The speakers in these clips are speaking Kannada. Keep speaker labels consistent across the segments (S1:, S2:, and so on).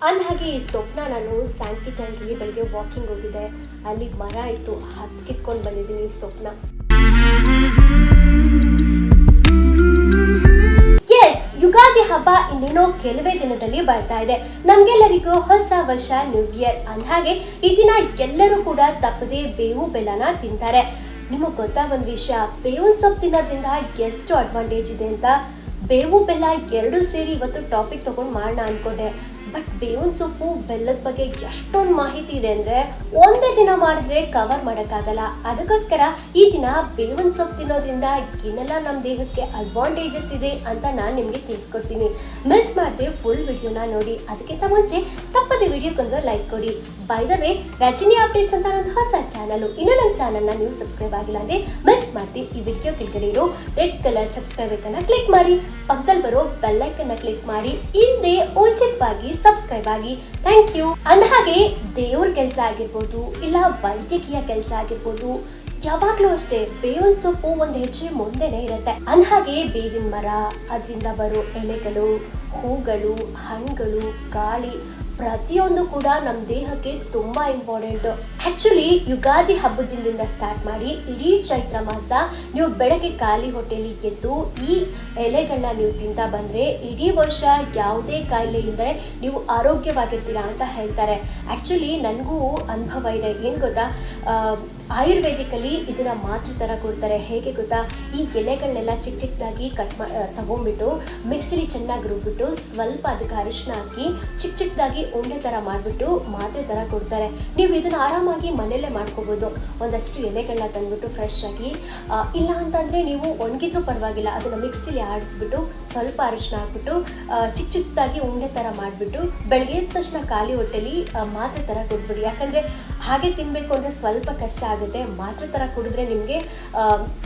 S1: ಅಂದಹಾಗೆ ಈ ಸೊಪ್ಪನ್ನ ನಾನು ಸ್ಯಾಂಕಿ ಟ್ಯಾಂಕಲ್ಲಿ ಬೆಳಗ್ಗೆ ವಾಕಿಂಗ್ ಹೋಗಿದ್ದೆ. ಅಲ್ಲಿ ಮರ ಇತ್ತು. ಹತ್ತು ಕಿತ್ಕೊಂಡು ಬಂದಿದ್ದೀನಿ ಈ ಸೊಪ್ಪನ್ನ ಎಸ್ ಯುಗಾದಿ ಹಬ್ಬ ಇನ್ನೇನೋ ಕೆಲವೇ ದಿನದಲ್ಲಿ ಬರ್ತಾ ಇದೆ. ನಮ್ಗೆಲ್ಲರಿಗೂ ಹೊಸ ವರ್ಷ ನ್ಯೂ ಇಯರ್ ಅಂದಹಾಗೆ ಈ ದಿನ ಎಲ್ಲರೂ ಕೂಡ ತಪ್ಪದೆ ಬೇವು ಬೆಲ್ಲನ ತಿಂತಾರೆ. ನಿಮಗೆ ಗೊತ್ತಾ ಒಂದು ವಿಷಯ? ಬೇವಿನ ಸೊಪ್ಪು ತಿನ್ನೋದ್ರಿಂದ ಎಷ್ಟು ಅಡ್ವಾಂಟೇಜ್ ಇದೆ ಅಂತ? ಬೇವು ಬೆಲ್ಲ ಎರಡು ಸೇರಿ ಇವತ್ತು ಟಾಪಿಕ್ ತಗೊಂಡು ಮಾಡೋಣ ಅನ್ಕೊಂಡೆ. ಬಟ್ ಬೇವಿನ ಸೊಪ್ಪು, ಬೆಲ್ಲದ ಬಗ್ಗೆ ಎಷ್ಟೊಂದು ಮಾಹಿತಿ ಇದೆ ಅಂದ್ರೆ ಒಂದೇ ದಿನ ಮಾಡಿದ್ರೆ ಕವರ್ ಮಾಡೋಕ್ಕಾಗಲ್ಲ. ಅದಕ್ಕೋಸ್ಕರ ಈ ದಿನ ಬೇವಿನ ಸೊಪ್ಪು ತಿನ್ನೋದ್ರಿಂದ ಏನೆಲ್ಲ ನಮ್ಮ ದೇಹಕ್ಕೆ ಅಡ್ವಾಂಟೇಜಸ್ ಇದೆ ಅಂತ ನಾನು ನಿಮಗೆ ತಿಳಿಸ್ಕೊಡ್ತೀನಿ. ಮಿಸ್ ಮಾಡದೆ ಫುಲ್ ವಿಡಿಯೋನ ನೋಡಿ. ಅದಕ್ಕಿಂತ ಮುಂಚೆ ತಪ್ಪದೆ ವಿಡಿಯೋಕ್ಕೊಂದು ಲೈಕ್ ಕೊಡಿ. By the way Rajini updates ಅಂತ ನನ್ನ ಹೊಸ ಚಾನಲ್ ಇನ್ನೂ ನನ್ನ ಚಾನಲ್ನ ನೀವು ಸಬ್ಸ್ಕ್ರೈಬ್ ಆಗಿಲ್ಲ ಅಂದ್ರೆ ಮಿಸ್ ಮಾಡ್ತೀನಿ ಈ ವಿಡಿಯೋ ಕೆಳಗಡೆ ಇರೋ ರೆಡ್ ಕಲರ್ ಸಬ್ಸ್ಕ್ರೈಬ್ ಕ್ಲಿಕ್ ಮಾಡಿ. ಪಕ್ಕದಲ್ಲಿ ಬರೋ ಬೆಲ್ಲೈಕನ್ನ ಕ್ಲಿಕ್ ಮಾಡಿ. ಹಿಂದೆ ಉಚಿತವಾಗಿ ಸಬ್ಸ್ಕ್ರೈಬ್ ಆಗಿ. ಥ್ಯಾಂಕ್ ಯು ಅಂದಹಾಗೆ ದೇವ್ರ ಕೆಲಸ ಆಗಿರ್ಬೋದು, ಇಲ್ಲ ವೈದ್ಯಕೀಯ ಕೆಲಸ ಆಗಿರ್ಬೋದು, ಯಾವಾಗ್ಲೂ ಅಷ್ಟೇ ಬೇವಿನ ಸೊಪ್ಪು ಒಂದು ಹೆಜ್ಜೆ ಮುಂದೆನೆ ಇರುತ್ತೆ. ಅಂದಹಾಗೆ ಬೇವಿನ ಮರ, ಅದರಿಂದ ಬರೋ ಎಲೆಗಳು, ಹೂಗಳು, ಹಣ್ಣುಗಳು, ಗಾಳಿ ಪ್ರತಿಯೊಂದು ಕೂಡ ನಮ್ಮ ದೇಹಕ್ಕೆ ತುಂಬಾ ಇಂಪಾರ್ಟೆಂಟ್ ಆಕ್ಚುಲಿ ಯುಗಾದಿ ಹಬ್ಬದಿಂದ ಸ್ಟಾರ್ಟ್ ಮಾಡಿ ಇಡೀ ಚೈತ್ರ ಮಾಸ ನೀವು ಬೆಳಗ್ಗೆ ಖಾಲಿ ಹೊಟ್ಟೆಲಿ ಎದ್ದು ಈ ಎಲೆಗಳನ್ನ ನೀವು ತಿಂತಾ ಬಂದ್ರೆ ಇಡೀ ವರ್ಷ ಯಾವುದೇ ಕಾಯಿಲೆಯಿಂದ ನೀವು ಆರೋಗ್ಯವಾಗಿರ್ತೀರಾ ಅಂತ ಹೇಳ್ತಾರೆ. ಆ್ಯಕ್ಚುಲಿ ನನಗೂ ಅನುಭವ ಇದೆ. ಏನು ಗೊತ್ತಾ? ಆಯುರ್ವೇದಿಕಲ್ಲಿ ಇದನ್ನ ಮಾತ್ರೆ ಥರ ಕೊಡ್ತಾರೆ. ಹೇಗೆ ಗೊತ್ತಾ? ಈ ಎಲೆಗಳನ್ನೆಲ್ಲ ಚಿಕ್ಕ ಚಿಕ್ಕದಾಗಿ ಕಟ್ ಮಾ ತಗೊಂಡ್ಬಿಟ್ಟು, ಮಿಕ್ಸಿಲಿ ಚೆನ್ನಾಗಿ ರುಬ್ಬಿಟ್ಟು, ಸ್ವಲ್ಪ ಅದಕ್ಕೆ ಅರಿಶಿನ ಹಾಕಿ ಚಿಕ್ಕ ಚಿಕ್ಕದಾಗಿ ಉಂಡೆ ಥರ ಮಾಡಿಬಿಟ್ಟು ಮಾತ್ರೆ ಥರ ಕೊಡ್ತಾರೆ. ನೀವು ಇದನ್ನ ಆರಾಮಾಗಿ ಮನೆಯಲ್ಲೇ ಮಾಡ್ಕೋಬೋದು. ಒಂದಷ್ಟು ಎಲೆಗಳನ್ನ ತಂದ್ಬಿಟ್ಟು ಫ್ರೆಶ್ ಆಗಿ ಇಲ್ಲ ಅಂತಂದ್ರೆ ನೀವು ಒಣಗಿದ್ರೂ ಪರವಾಗಿಲ್ಲ, ಅದನ್ನ ಮಿಕ್ಸಿಲಿ ಆಡಿಸ್ಬಿಟ್ಟು ಸ್ವಲ್ಪ ಅರಿಶಿನ ಹಾಕ್ಬಿಟ್ಟು ಚಿಕ್ಕ ಚಿಕ್ಕದಾಗಿ ಉಂಡೆ ಥರ ಮಾಡಿಬಿಟ್ಟು ಬೆಳಗ್ಗೆ ತಕ್ಷಣ ಖಾಲಿ ಹೊಟ್ಟೆಲಿ ಮಾತ್ರೆ ಥರ ಕೊಟ್ಬಿಡಿ. ಯಾಕಂದರೆ ಹಾಗೆ ತಿನ್ನಬೇಕು ಅಂದರೆ ಸ್ವಲ್ಪ ಕಷ್ಟ ಆಗುತ್ತೆ. ಮಾತ್ರ ಥರ ಕುಡಿದ್ರೆ ನಿಮಗೆ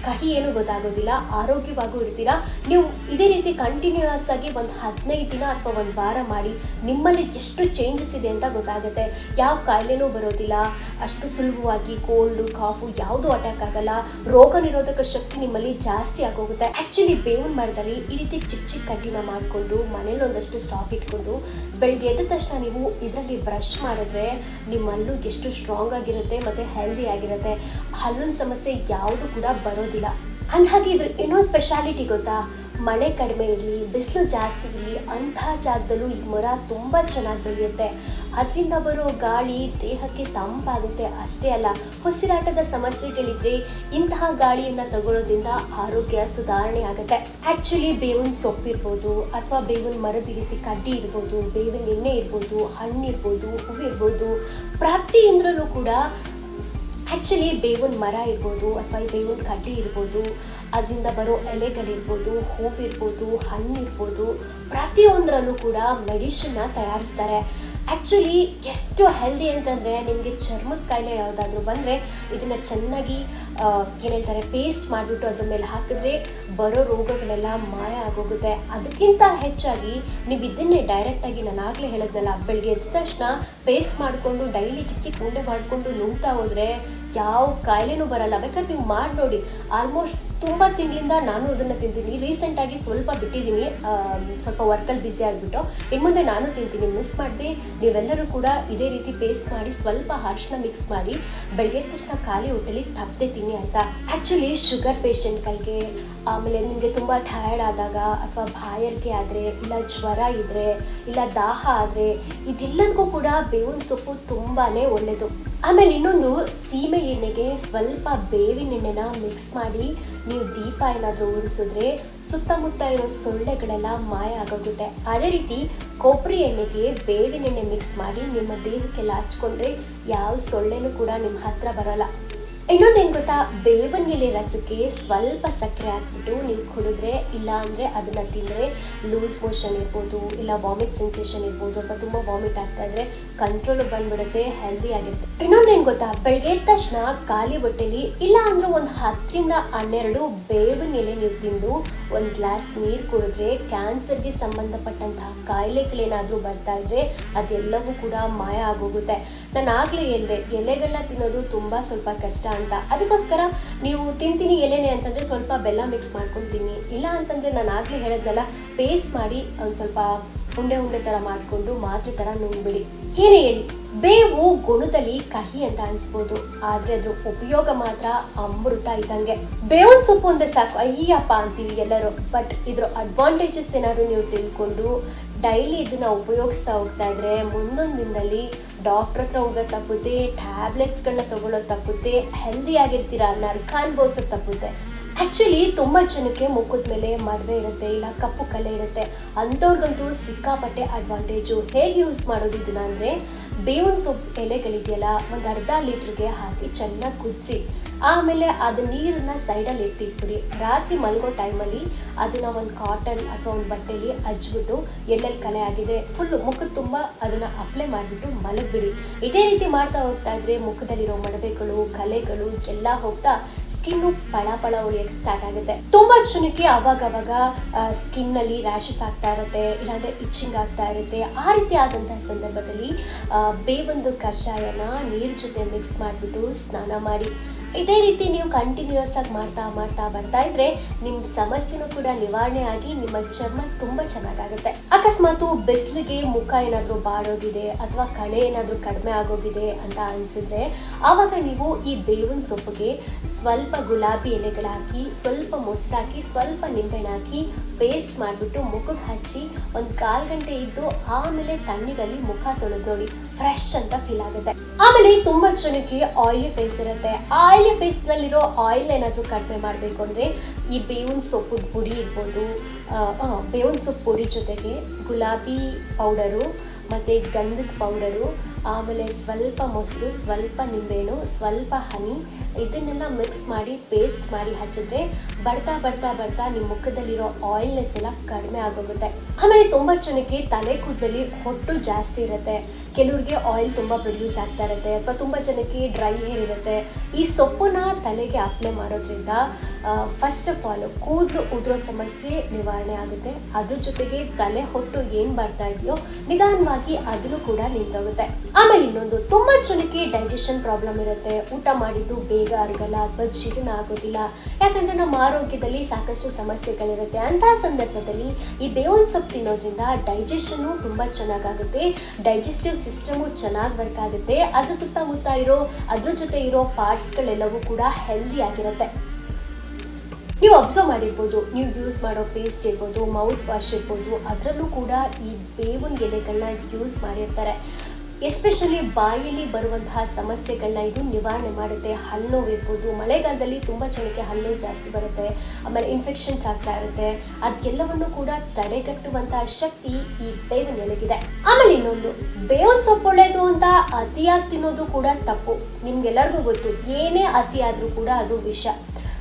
S1: ಕಹಿ ಏನು ಗೊತ್ತಾಗೋದಿಲ್ಲ, ಆರೋಗ್ಯವಾಗೂ ಇರ್ತೀರಾ. ನೀವು ಇದೇ ರೀತಿ ಕಂಟಿನ್ಯೂಯಸ್ ಆಗಿ ಒಂದು ಹದಿನೈದು ದಿನ ಅಥವಾ ಒಂದು ವಾರ ಮಾಡಿ, ನಿಮ್ಮಲ್ಲಿ ಎಷ್ಟು ಚೇಂಜಸ್ ಇದೆ ಅಂತ ಗೊತ್ತಾಗುತ್ತೆ. ಯಾವ ಕಾಯಿಲೆನೂ ಬರೋದಿಲ್ಲ. ಅಷ್ಟು ಸುಲಭವಾಗಿ ಕೋಲ್ಡು ಕಾಫು ಯಾವುದೂ ಅಟ್ಯಾಕ್ ಆಗಲ್ಲ. ರೋಗ ನಿರೋಧಕ ಶಕ್ತಿ ನಿಮ್ಮಲ್ಲಿ ಜಾಸ್ತಿ ಆಗೋಗುತ್ತೆ. ಆ್ಯಕ್ಚುಲಿ ಬೇವಿನ ಮರದಲ್ಲಿ ಈ ರೀತಿ ಚಿಕ್ಕ ಚಿಕ್ಕ ಕಡ್ಡಿನ ಮಾಡಿಕೊಂಡು, ಮನೇಲಿ ಒಂದಷ್ಟು ಸ್ಟಾಕ್ ಇಟ್ಕೊಂಡು, ಬೆಳಗ್ಗೆ ಎದ್ದ ತಕ್ಷಣ ನೀವು ಇದರಲ್ಲಿ ಬ್ರಷ್ ಮಾಡಿದ್ರೆ ನಿಮ್ಮಲ್ಲೂ ಎಷ್ಟು ಸ್ಟ್ರಾಂಗ್ ಆಗಿರುತ್ತೆ ಮತ್ತು ಹೆಲ್ದಿ ಆಗಿರುತ್ತೆ. ಹಲ್ಲಿನ ಸಮಸ್ಯೆ ಯಾವುದು ಕೂಡ ಬರೋದಿಲ್ಲ. ಅಂದಹಾಗೆ ಇದ್ರ ಇನ್ನೊಂದು ಸ್ಪೆಷಾಲಿಟಿ ಗೊತ್ತಾ? ಮಳೆ ಕಡಿಮೆ ಇರಲಿ, ಬಿಸಿಲು ಜಾಸ್ತಿ ಇರಲಿ, ಅಂಥ ಜಾಗದಲ್ಲೂ ಈ ಮರ ತುಂಬ ಚೆನ್ನಾಗಿ ಬೆಳೆಯುತ್ತೆ. ಅದರಿಂದ ಬರೋ ಗಾಳಿ ದೇಹಕ್ಕೆ ತಂಪಾಗುತ್ತೆ. ಅಷ್ಟೇ ಅಲ್ಲ, ಉಸಿರಾಟದ ಸಮಸ್ಯೆಗಳಿದ್ರೆ ಇಂತಹ ಗಾಳಿಯನ್ನು ತಗೊಳ್ಳೋದ್ರಿಂದ ಆರೋಗ್ಯ ಸುಧಾರಣೆ ಆಗುತ್ತೆ. ಆ್ಯಕ್ಚುಲಿ ಬೇವಿನ ಸೊಪ್ಪಿರ್ಬೋದು ಅಥವಾ ಬೇವಿನ ಮರದ ರೀತಿ ಕಡ್ಡಿ ಇರ್ಬೋದು, ಬೇವಿನ ಎಣ್ಣೆ ಇರ್ಬೋದು, ಹಣ್ಣು ಇರ್ಬೋದು ಹೂವು ಇರ್ಬೋದು ಪ್ರತಿಯೊಂದರಲ್ಲೂ ಕೂಡ ಆ್ಯಕ್ಚುಲಿ ಬೇವಿನ ಮರ ಇರ್ಬೋದು, ಅಥವಾ ಬೇವಿನ ಕಡ್ಡಿ ಇರ್ಬೋದು, ಅದರಿಂದ ಬರೋ ಎಲೆಗಳಿರ್ಬೋದು ಹೂವಿರ್ಬೋದು ಹಣ್ಣು ಇರ್ಬೋದು, ಪ್ರತಿಯೊಂದರಲ್ಲೂ ಕೂಡ ಮೆಡಿಷನ್ನ ತಯಾರಿಸ್ತಾರೆ. ಆ್ಯಕ್ಚುಲಿ ಎಷ್ಟು ಹೆಲ್ದಿ ಅಂತಂದರೆ ನಿಮಗೆ ಚರ್ಮದ ಕಾಯಿಲೆ ಯಾವುದಾದ್ರೂ ಬಂದರೆ ಇದನ್ನು ಚೆನ್ನಾಗಿ ಏನು ಹೇಳ್ತಾರೆ ಪೇಸ್ಟ್ ಮಾಡಿಬಿಟ್ಟು ಅದ್ರ ಮೇಲೆ ಹಾಕಿದ್ರೆ ಬರೋ ರೋಗಗಳೆಲ್ಲ ಮಾಯ ಆಗೋಗುತ್ತೆ. ಅದಕ್ಕಿಂತ ಹೆಚ್ಚಾಗಿ ನೀವು ಇದನ್ನೇ ಡೈರೆಕ್ಟಾಗಿ ನಾನು ಆಗಲೇ ಹೇಳಿದ್ನಲ್ಲ ಬೆಳಗ್ಗೆ ಎದ್ದ ತಕ್ಷಣ ಪೇಸ್ಟ್ ಮಾಡಿಕೊಂಡು ಡೈಲಿ ಚಿಕ್ಕ ಚಿಕ್ಕ ಉಂಡೆ ಮಾಡಿಕೊಂಡು ನುಂಗ್ತಾ ಹೋದರೆ ಯಾವ ಕಾಯಿಲೆನೂ ಬರಲ್ಲ. ಬೇಕಾದ್ರೆ ನೀವು ಮಾಡಿ ನೋಡಿ ಆಲ್ಮೋಸ್ಟ್ ತುಂಬ ತಿಂಗಳಿಂದ ನಾನು ಅದನ್ನು ತಿಂತೀನಿ. ರೀಸೆಂಟಾಗಿ ಸ್ವಲ್ಪ ಬಿಟ್ಟಿದ್ದೀನಿ ಸ್ವಲ್ಪ ವರ್ಕಲ್ಲಿ ಬ್ಯುಸಿ ಆಗಿಬಿಟ್ಟು. ಇನ್ನು ಮುಂದೆ ನಾನು ತಿಂತೀನಿ. ಮಿಸ್ ಮಾಡಿದೆ, ನೀವೆಲ್ಲರೂ ಕೂಡ ಇದೇ ರೀತಿ ಪೇಸ್ಟ್ ಮಾಡಿ, ಸ್ವಲ್ಪ ಅರಿಶಿನ ಮಿಕ್ಸ್ ಮಾಡಿ, ಬೆಳಗ್ಗೆ ತಕ್ಷಣ ಖಾಲಿ ಹೊಟ್ಟೆಲಿ ತಪ್ಪದೆ ತಿನ್ನಿ ಅಂತ ಆ್ಯಕ್ಚುಲಿ ಶುಗರ್ ಪೇಷಂಟ್ಗಳಿಗೆ ಆಮೇಲೆ ನಿಮಗೆ ತುಂಬ ಟಯರ್ಡ್ ಆದಾಗ ಅಥವಾ ಬಾಯಾರಿಕೆ ಆದರೆ, ಇಲ್ಲ ಜ್ವರ ಇದ್ದರೆ ಇಲ್ಲ ದಾಹ ಆದರೆ ಇದೆಲ್ಲದಕ್ಕೂ ಕೂಡ ಬೇವಿನ ಸೊಪ್ಪು ತುಂಬಾ ಒಳ್ಳೆಯದು ಆಮೇಲೆ ಇನ್ನೊಂದು ಸೀಮೆ ಎಣ್ಣೆಗೆ ಸ್ವಲ್ಪ ಬೇವಿನ ಎಣ್ಣೆನ ಮಿಕ್ಸ್ ಮಾಡಿ ನೀವು ದೀಪ ಏನಾದರೂ ಉರಿಸಿದ್ರೆ ಸುತ್ತಮುತ್ತ ಇರೋ ಸೊಳ್ಳೆಗಳೆಲ್ಲ ಮಾಯ ಆಗೋಗುತ್ತೆ. ಅದೇ ರೀತಿ ಕೊಬ್ಬರಿ ಎಣ್ಣೆಗೆ ಬೇವಿನ ಎಣ್ಣೆ ಮಿಕ್ಸ್ ಮಾಡಿ ನಿಮ್ಮ ದೇಹಕ್ಕೆಲ್ಲ ಹಚ್ಕೊಂಡ್ರೆ ಯಾವ ಸೊಳ್ಳೆನೂ ಕೂಡ ನಿಮ್ಮ ಹತ್ರ ಬರಲ್ಲ. ಇನ್ನೊಂದೇನು ಗೊತ್ತಾ ಬೇವಿನ ಎಲೆ ರಸಕ್ಕೆ ಸ್ವಲ್ಪ ಸಕ್ಕರೆ ಹಾಕ್ಬಿಟ್ಟು ನೀವು ಕುಡಿದ್ರೆ, ಇಲ್ಲ ಅಂದರೆ ಅದನ್ನು ತಿಂದರೆ ಲೂಸ್ ಮೋಷನ್ ಇರ್ಬೋದು, ಇಲ್ಲ ವಾಮಿಟ್ ಸೆನ್ಸೇಷನ್ ಇರ್ಬೋದು ಅಥವಾ ತುಂಬ ವಾಮಿಟ್ ಆಗ್ತಾ ಇದ್ರೆ ಕಂಟ್ರೋಲ್ ಬಂದ್ಬಿಡುತ್ತೆ, ಹೆಲ್ದಿ ಆಗಿರುತ್ತೆ. ಇನ್ನೊಂದೇನು ಗೊತ್ತಾ ಬೆಳಗ್ಗೆ ತಕ್ಷಣ ಖಾಲಿ ಹೊಟ್ಟೆಲಿ ಇಲ್ಲ ಅಂದರೆ ಒಂದು ಹತ್ತರಿಂದ ಹನ್ನೆರಡು ಬೇವಿನ ಎಲೆ ನೀವು ತಿಂದು ಒಂದು ಗ್ಲಾಸ್ ನೀರು ಕುಡಿದ್ರೆ ಕ್ಯಾನ್ಸರ್ಗೆ ಸಂಬಂಧಪಟ್ಟಂತಹ ಕಾಯಿಲೆಗಳೇನಾದರೂ ಬರ್ತಾ ಇದ್ರೆ ಅದೆಲ್ಲವೂ ಕೂಡ ಮಾಯ ಆಗೋಗುತ್ತೆ. ನಾನು ಆಗಲೇ ಹೇಳಿದೆ ಎಲೆಗಳನ್ನ ತಿನ್ನೋದು ತುಂಬ ಸ್ವಲ್ಪ ಕಷ್ಟ ಅಂತ. ಅದಕ್ಕೋಸ್ಕರ ನೀವು ತಿಂತೀನಿ ಎಲೆನೆ ಅಂತಂದರೆ ಸ್ವಲ್ಪ ಬೆಲ್ಲ ಮಿಕ್ಸ್ ಮಾಡ್ಕೊತೀನಿ. ಇಲ್ಲ ಅಂತಂದರೆ ನಾನು ಆಗಲೇ ಹೇಳಿದ್ನಲ್ಲ ಪೇಸ್ಟ್ ಮಾಡಿ ಒಂದು ಸ್ವಲ್ಪ ಉಂಡೆ ಉಂಡೆ ಥರ ಮಾಡಿಕೊಂಡು ಮಾತ್ರೆ ಥರ ನುಂಗ್ಬಿಡಿ. ಏನೇ ಹೇಳಿ, ಬೇವು ಗುಣದಲ್ಲಿ ಕಹಿ ಅಂತ ಅನಿಸ್ಬೋದು. ಆದರೆ ಅದ್ರ ಉಪಯೋಗ ಮಾತ್ರ ಅಮೃತ ಇದ್ದಂಗೆ. ಬೇವಿನ ಸೊಪ್ಪು ಅಂದರೆ ಸಾಕು. ಅಯ್ಯಪ್ಪ ಅಂತೀವಿ ಎಲ್ಲರೂ. ಬಟ್ ಇದ್ರ ಅಡ್ವಾಂಟೇಜಸ್ ಏನಾದರೂ ನೀವು ತಿಳ್ಕೊಂಡು ಡೈಲಿ ಇದನ್ನ ಉಪಯೋಗಿಸ್ತಾ ಹೋಗ್ತಾ ಇದ್ರೆ ಮುಂದೊಂದು ದಿನದಲ್ಲಿ ಡಾಕ್ಟರ್ ಹತ್ರ ಹೋಗೋದು ತಪ್ಪುತ್ತೆ ಟ್ಯಾಬ್ಲೆಟ್ಸ್ಗಳನ್ನ ತಗೊಳ್ಳೋದು ತಪ್ಪುತ್ತೆ ಹೆಲ್ದಿ ಆಗಿರ್ತೀರಾ ನರ್ಕ ಅನ್ಭವಿಸೋದು ತಪ್ಪುತ್ತೆ ಆ್ಯಕ್ಚುಲಿ ತುಂಬ ಜನಕ್ಕೆ ಮುಖದ ಮೇಲೆ ಮಡವೆ ಇರುತ್ತೆ, ಇಲ್ಲ ಕಪ್ಪು ಕಲೆ ಇರುತ್ತೆ. ಅಂಥವ್ರಿಗಂತೂ ಸಿಕ್ಕಾಪಟ್ಟೆ ಅಡ್ವಾಂಟೇಜು ಹೇಗೆ ಯೂಸ್ ಮಾಡೋದು ಇದನ್ನ ಅಂದರೆ, ಬೇವಿನ ಸೊಪ್ಪು ಎಲೆಗಳಿದೆಯಲ್ಲ, ಒಂದು ಅರ್ಧ ಲೀಟ್ರಿಗೆ ಹಾಕಿ ಚೆನ್ನಾಗಿ ಕುದಿಸಿ. ಆಮೇಲೆ ಅದು ನೀರನ್ನ ಸೈಡಲ್ಲಿ ಎತ್ತಿಟ್ಬಿಡಿ. ರಾತ್ರಿ ಮಲಗೋ ಟೈಮಲ್ಲಿ ಅದನ್ನ ಒಂದು ಕಾಟನ್ ಅಥವಾ ಒಂದು ಬಟ್ಟೆಲಿ ಹಚ್ಬಿಟ್ಟು ಎಲ್ಲೆಲ್ಲಿ ಕಲೆ ಆಗಿದೆ ಫುಲ್ ಮುಖದ ತುಂಬ ಅದನ್ನ ಅಪ್ಲೈ ಮಾಡಿಬಿಟ್ಟು ಮಲಗಿಬಿಡಿ. ಇದೇ ರೀತಿ ಮಾಡ್ತಾ ಹೋಗ್ತಾ ಇದ್ರೆ ಮುಖದಲ್ಲಿರೋ ಮಡವೆಗಳು ಕಲೆಗಳು ಎಲ್ಲ ಹೋಗ್ತಾ ಸ್ಕಿನ್ನು ಪಳ ಪಳ ಉಳಿಯಕ್ಕೆ ಸ್ಟಾರ್ಟ್ ಆಗುತ್ತೆ. ತುಂಬಾ ಜನಕ್ಕೆ ಅವಾಗ ಸ್ಕಿನ್ನಲ್ಲಿ ರ್ಯಾಶಸ್ ಆಗ್ತಾ ಇರುತ್ತೆ, ಇಲ್ಲಾಂದ್ರೆ ಇಚ್ಚಿಂಗ್ ಆಗ್ತಾ ಇರುತ್ತೆ. ಆ ರೀತಿ ಆದಂತಹ ಸಂದರ್ಭದಲ್ಲಿ ಬೇವೊಂದು ಕಷಾಯನ ನೀರ್ ಜೊತೆ ಮಿಕ್ಸ್ ಮಾಡಿಬಿಟ್ಟು ಸ್ನಾನ ಮಾಡಿ. ಇದೇ ರೀತಿ ನೀವು ಕಂಟಿನ್ಯೂಸ್ ಆಗಿ ಮಾಡ್ತಾ ಮಾಡ್ತಾ ಬರ್ತಾ ಇದ್ರೆ ನಿಮ್ಮ ಸಮಸ್ಯೆನೂ ಕೂಡ ನಿವಾರಣೆ ಆಗಿ ನಿಮ್ಮ ಚರ್ಮ ತುಂಬಾ ಚೆನ್ನಾಗಾಗುತ್ತೆ. ಅಕಸ್ಮಾತು ಬಿಸಿಲಿಗೆ ಮುಖ ಏನಾದರೂ ಬಾಡೋಗಿದೆ ಅಥವಾ ಕಳೆ ಏನಾದರೂ ಕಡಿಮೆ ಆಗೋಗಿದೆ ಅಂತ ಅನ್ಸಿದ್ರೆ ಆವಾಗ ನೀವು ಈ ಬೇವಿನ ಸೊಪ್ಪಿಗೆ ಸ್ವಲ್ಪ ಗುಲಾಬಿ ಎಲೆಗಳಾಕಿ ಸ್ವಲ್ಪ ಮೊಸರಾಕಿ ಸ್ವಲ್ಪ ನಿಂಬೆಹಣ್ಣು ಹಾಕಿ ಪೇಸ್ಟ್ ಮಾಡಿಬಿಟ್ಟು ಮುಖಕ್ಕೆ ಹಚ್ಚಿ ಒಂದು ಕಾಲು ಗಂಟೆ ಇದ್ದು ಆಮೇಲೆ ತಣ್ಣೀರಲ್ಲಿ ಮುಖ ತೊಳೆದು ಫ್ರೆಶ್ ಅಂತ ಫೀಲ್ ಆಗುತ್ತೆ. ಆಮೇಲೆ ತುಂಬಾ ಜನಕ್ಕೆ ಆಯಿಲಿ ಫೇಸ್ ಇರುತ್ತೆ. ಆಯಿಲಿ ಫೇಸ್ ನಲ್ಲಿರೋ ಆಯಿಲ್ ಏನಾದರೂ ಕಡಿಮೆ ಮಾಡಬೇಕು ಅಂದ್ರೆ ಈ ಬೇವಿನ ಸೊಪ್ಪು ಪುಡಿ ಇರ್ಬೋದು ಬೇವಿನ ಸೊಪ್ಪು ಪುಡಿ ಜೊತೆಗೆ ಗುಲಾಬಿ ಪೌಡರು ಮತ್ತು ಗಂಧದ ಪೌಡರು, ಆಮೇಲೆ ಸ್ವಲ್ಪ ಮೊಸರು, ಸ್ವಲ್ಪ ನಿಂಬೆಹಣ್ಣು, ಸ್ವಲ್ಪ ಹನಿ, ಇದನ್ನೆಲ್ಲ ಮಿಕ್ಸ್ ಮಾಡಿ ಪೇಸ್ಟ್ ಮಾಡಿ ಹಚ್ಚಿದ್ರೆ ಬರ್ತಾ ಬರ್ತಾ ಬರ್ತಾ ನಿಮ್ಮ ಮುಖದಲ್ಲಿರೋ ಆಯಿಲ್ನೆಸ್ ಎಲ್ಲ ಕಡಿಮೆ ಆಗೋಗುತ್ತೆ. ಆಮೇಲೆ ತುಂಬ ಜನಕ್ಕೆ ತಲೆ ಕೂದಲಲ್ಲಿ ಹೊಟ್ಟು ಜಾಸ್ತಿ ಇರುತ್ತೆ. ಕೆಲವ್ರಿಗೆ ಆಯಿಲ್ ತುಂಬ ಪ್ರೊಡ್ಯೂಸ್ ಆಗ್ತಾ ಇರುತ್ತೆ. ಅಥವಾ ತುಂಬ ಜನಕ್ಕೆ ಡ್ರೈ ಹೇರ್ ಇರುತ್ತೆ. ಈ ಸೊಪ್ಪನ್ನ ತಲೆಗೆ ಅಪ್ಲೈ ಮಾಡೋದ್ರಿಂದ ಫಸ್ಟ್ ಆಫ್ ಆಲ್ ಕೂದಲು ಉದುರೋ ಸಮಸ್ಯೆ ನಿವಾರಣೆ ಆಗುತ್ತೆ. ಅದ್ರ ಜೊತೆಗೆ ತಲೆ ಹೊಟ್ಟು ಏನು ಬರ್ತಾ ಇದೆಯೋ ನಿಧಾನವಾಗಿ ಅದನ್ನು ಕೂಡ ನಿಂತೋಗುತ್ತೆ. ಆಮೇಲೆ ಇನ್ನೊಂದು, ತುಂಬ ಜನಕ್ಕೆ ಡೈಜೆಷನ್ ಪ್ರಾಬ್ಲಮ್ ಇರುತ್ತೆ. ಊಟ ಮಾಡಿದ್ದು ಬೇಗ ಅರಗಲ್ಲ, ಅಥವಾ ಜೀರ್ಣ ಆಗೋದಿಲ್ಲ. ಯಾಕಂದ್ರೆ ನಮ್ಮ ಆರೋಗ್ಯದಲ್ಲಿ ಸಾಕಷ್ಟು ಸಮಸ್ಯೆಗಳಿರುತ್ತೆ. ಅಂತಹ ಸಂದರ್ಭದಲ್ಲಿ ಈ ಬೇವಿನ ಸೊಪ್ಪು ತಿನ್ನೋದ್ರಿಂದ ಡೈಜೆಷನ್ನು ತುಂಬ ಚೆನ್ನಾಗಾಗುತ್ತೆ. ಡೈಜೆಸ್ಟಿವ್ ಸಿಸ್ಟಮು ಚೆನ್ನಾಗಿ ವರ್ಕ್ ಆಗುತ್ತೆ. ಅದ್ರ ಸುತ್ತಮುತ್ತ ಇರೋ, ಅದ್ರ ಜೊತೆ ಇರೋ ಪಾರ್ಟ್ಸ್ಗಳೆಲ್ಲವೂ ಕೂಡ ಹೆಲ್ದಿ ಆಗಿರುತ್ತೆ. ನೀವು ಅಬ್ಸರ್ವ್ ಮಾಡಿರ್ಬೋದು, ನೀವು ಯೂಸ್ ಮಾಡೋ ಪೇಸ್ಟ್ ಇರ್ಬೋದು ಮೌತ್ ವಾಶ್ ಇರ್ಬೋದು, ಅದರಲ್ಲೂ ಕೂಡ ಈ ಬೇವಿನ ಎಲೆಗಳನ್ನ ಯೂಸ್ ಮಾಡಿರ್ತಾರೆ. ಎಸ್ಪೆಷಲಿ ಬಾಯಲ್ಲಿ ಬರುವಂತಹ ಸಮಸ್ಯೆಗಳನ್ನ ಇದು ನಿವಾರಣೆ ಮಾಡುತ್ತೆ. ಹಲ್ಲು ನೋವು ಇರ್ಬೋದು, ಮಳೆಗಾಲದಲ್ಲಿ ತುಂಬ ಜನಕ್ಕೆ ಹಲ್ಲು ಜಾಸ್ತಿ ಬರುತ್ತೆ, ಆಮೇಲೆ ಇನ್ಫೆಕ್ಷನ್ಸ್ ಆಗ್ತಾ ಇರುತ್ತೆ. ಅದೆಲ್ಲವನ್ನು ಕೂಡ ತಡೆಗಟ್ಟುವಂತಹ ಶಕ್ತಿ ಈ ಬೇವಿನ ಎಲೆಗಿದೆ ಆಮೇಲೆ ಇನ್ನೊಂದು, ಬೇವಿನ ಸೊಪ್ಪು ಒಳ್ಳೆಯದು ಅಂತ ಅತಿಯಾಗಿ ತಿನ್ನೋದು ಕೂಡ ತಪ್ಪು. ನಿಮ್ಗೆಲ್ಲರಿಗೂ ಗೊತ್ತು, ಏನೇ ಅತಿಯಾದರೂ ಕೂಡ ಅದು ವಿಷ.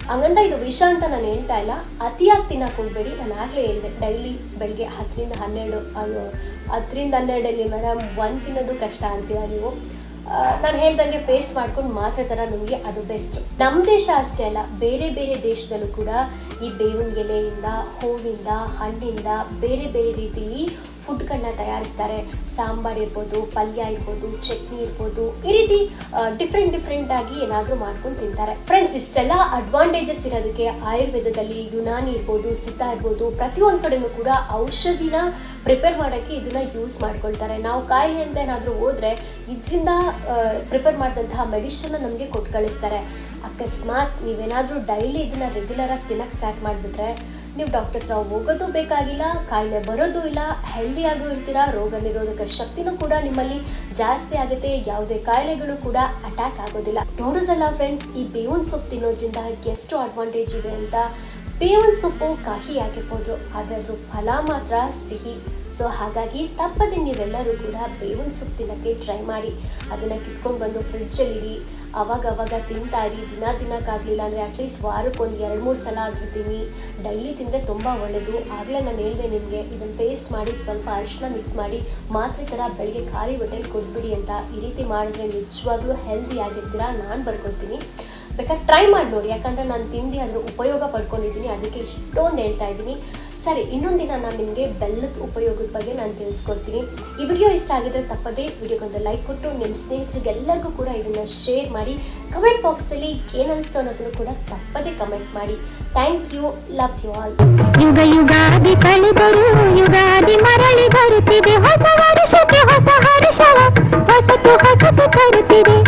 S1: ಹಂಗಂತ ಇದು ವಿಷ ಅಂತ ನಾನು ಹೇಳ್ತಾ ಇಲ್ಲ. ಅತಿಯಾಗಿ ತಿನ್ನಕ್ಕೆ ಹೋಗ್ಬೇಡಿ ನಾನು ಆಗಲೇ ಹೇಳಿದೆ ಡೈಲಿ ಬೆಳಗ್ಗೆ ಹತ್ತರಿಂದ ಹನ್ನೆರಡು ಹತ್ತರಿಂದ ಹನ್ನೆರಡಲ್ಲಿ ಮೇಡಮ್ ಒಂದು ತಿನ್ನೋದು ಕಷ್ಟ ಅಂತೀರ ನೀವು? ನಾನು ಹೇಳ್ದಂಗೆ ಪೇಸ್ಟ್ ಮಾಡ್ಕೊಂಡು ಮಾತ್ರ ಥರ ನಮಗೆ ಅದು ಬೆಸ್ಟ್ ನಮ್ಮ ದೇಶ ಅಷ್ಟೇ ಅಲ್ಲ, ಬೇರೆ ಬೇರೆ ದೇಶದಲ್ಲೂ ಕೂಡ ಈ ಬೇವಿನ ಎಲೆಯಿಂದ ಹೂವಿಂದ, ಹಣ್ಣಿಂದ ಬೇರೆ ಬೇರೆ ರೀತಿಲಿ ಫುಡ್ಗಳನ್ನ ತಯಾರಿಸ್ತಾರೆ. ಸಾಂಬಾರ್ ಇರ್ಬೋದು, ಪಲ್ಯ ಇರ್ಬೋದು, ಚಟ್ನಿ ಇರ್ಬೋದು, ಈ ರೀತಿ ಡಿಫ್ರೆಂಟ್ ಡಿಫ್ರೆಂಟ್ ಆಗಿ ಏನಾದರೂ ಮಾಡ್ಕೊಂಡು ತಿಂತಾರೆ. ಫ್ರೆಂಡ್ಸ್ ಇಷ್ಟೆಲ್ಲ ಅಡ್ವಾಂಟೇಜಸ್ ಇರೋದಕ್ಕೆ ಆಯುರ್ವೇದದಲ್ಲಿ ಯುನಾನಿ ಇರ್ಬೋದು ಸಿದ್ಧ ಇರ್ಬೋದು, ಪ್ರತಿಯೊಂದು ಕಡೆನೂ ಕೂಡ ಔಷಧಿನ ಪ್ರಿಪೇರ್ ಮಾಡೋಕ್ಕೆ ಇದನ್ನ ಯೂಸ್ ಮಾಡ್ಕೊಳ್ತಾರೆ. ನಾವು ಕಾಯಿಲೆ ಅಂತ ಏನಾದರೂ ಹೋದರೆ ಇದರಿಂದ ಪ್ರಿಪೇರ್ ಮಾಡಿದಂತಹ ಮೆಡಿಷನ್ನ ನಮಗೆ ಕೊಟ್ಟು ಕಳಿಸ್ತಾರೆ. ಅಕಸ್ಮಾತ್ ನೀವೇನಾದರೂ ಡೈಲಿ ಇದನ್ನ ರೆಗ್ಯುಲರಾಗಿ ತಿನ್ನಕ್ಕೆ ಸ್ಟಾರ್ಟ್ ಮಾಡಿಬಿಟ್ರೆ ನೀವು ಡಾಕ್ಟರ್ ಹತ್ರ ಹೋಗೋದು ಬೇಕಾಗಿಲ್ಲ, ಕಾಯಿಲೆ ಬರೋದು ಇಲ್ಲ ಹೆಲ್ದಿಯಾಗೂ ಇರ್ತೀರಾ, ರೋಗ ನಿರೋಧಕ ಶಕ್ತಿನೂ ಕೂಡ ನಿಮ್ಮಲ್ಲಿ ಜಾಸ್ತಿ ಆಗುತ್ತೆ, ಯಾವುದೇ ಕಾಯಿಲೆಗಳು ಕೂಡ ಅಟ್ಯಾಕ್ ಆಗೋದಿಲ್ಲ. ನೋಡಿದ್ರಲ್ಲ ಫ್ರೆಂಡ್ಸ್ ಈ ಬೇವಿನ ಸೊಪ್ಪು ತಿನ್ನೋದ್ರಿಂದ ಎಷ್ಟು ಅಡ್ವಾಂಟೇಜ್ ಇದೆ ಅಂತ. ಬೇವಿನ ಸೊಪ್ಪು ಕಹಿ ಆಗಿರ್ಬೋದು ಆದರೆ ಅದ್ರ ಫಲ ಮಾತ್ರ ಸಿಹಿ. ಸೊ ಹಾಗಾಗಿ ತಪ್ಪದೆ ನೀವೆಲ್ಲರೂ ಕೂಡ ಬೇವಿನ ಸೊಪ್ಪು ತಿನ್ನೋಕ್ಕೆ ಟ್ರೈ ಮಾಡಿ. ಅದನ್ನು ಕಿತ್ಕೊಂಡು ಬಂದು ಫ್ರಿಡ್ಜಲ್ಲಿಡಿ ಅವಾಗ ಅವಾಗ ತಿಂತಾ ಇರಿ ದಿನ ತಿನ್ನೋಕ್ಕಾಗಲಿಲ್ಲ ಅಂದರೆ ಅಟ್ಲೀಸ್ಟ್ ವಾರಕ್ಕೆ ಒಂದು ಎರಡು ಮೂರು ಸಲ ಆಗಿರ್ತೀನಿ. ಡೈಲಿ ತಿಂದರೆ ತುಂಬ ಒಳ್ಳೆಯದು ಆಗಲೇ ನಾನು ಹೇಳಿದೆ ನಿಮಗೆ ಇದನ್ನು ಪೇಸ್ಟ್ ಮಾಡಿ ಸ್ವಲ್ಪ ಅರಿಶಿನ ಮಿಕ್ಸ್ ಮಾಡಿ ಮಾತ್ರೆ ಥರ ಬೆಳಗ್ಗೆ ಖಾಲಿ ಹೊಟ್ಟೆಲಿ ಕೊಟ್ಬಿಡಿ ಅಂತ. ಈ ರೀತಿ ಮಾಡಿದ್ರೆ ನಿಜವಾಗ್ಲೂ ಹೆಲ್ದಿ ಆಗಿರ್ತೀರಾ ನಾನು ಬರ್ಕೊಳ್ತೀನಿ ಬೇಕಾದ್ರೆ ಟ್ರೈ ಮಾಡಿ ನೋಡಿ. ಯಾಕಂದರೆ ನಾನು ತಿಂದು ಅದರ ಉಪಯೋಗ ಪಡ್ಕೊಂಡಿದ್ದೀನಿ. ಅದಕ್ಕೆ ಇಷ್ಟೊಂದು ಹೇಳ್ತಾ ಇದ್ದೀನಿ. ಸರಿ ಇನ್ನೊಂದಿನ ನಾನು ನಿಮಗೆ ಬೆಲ್ಲದ ಉಪಯೋಗದ ಬಗ್ಗೆ ನಾನು ತಿಳಿಸ್ಕೊಡ್ತೀನಿ. ಈ ವಿಡಿಯೋ ಇಷ್ಟ ಆಗಿದ್ರೆ ತಪ್ಪದೇ ವಿಡಿಯೋಗೊಂದು ಲೈಕ್ ಕೊಟ್ಟು ನಿಮ್ಮ ಸ್ನೇಹಿತರಿಗೆ ಎಲ್ಲರಿಗೂ ಕೂಡ ಇದನ್ನು ಶೇರ್ ಮಾಡಿ. ಕಮೆಂಟ್ ಬಾಕ್ಸಲ್ಲಿ ಏನನ್ನಿಸ್ತು ಅನ್ನೋದನ್ನು ಕೂಡ ತಪ್ಪದೇ ಕಮೆಂಟ್ ಮಾಡಿ. Thank you, love you all.
S2: ಯುಗ ಯುಗಾದಿ ಕಳೆದರು, ಯುಗಾದಿ ಮರಳಿ ಬರುತ್ತಿದೆ. ಹೊಸ ಹೊಸ ಹೊಸತು ಹೊಸತು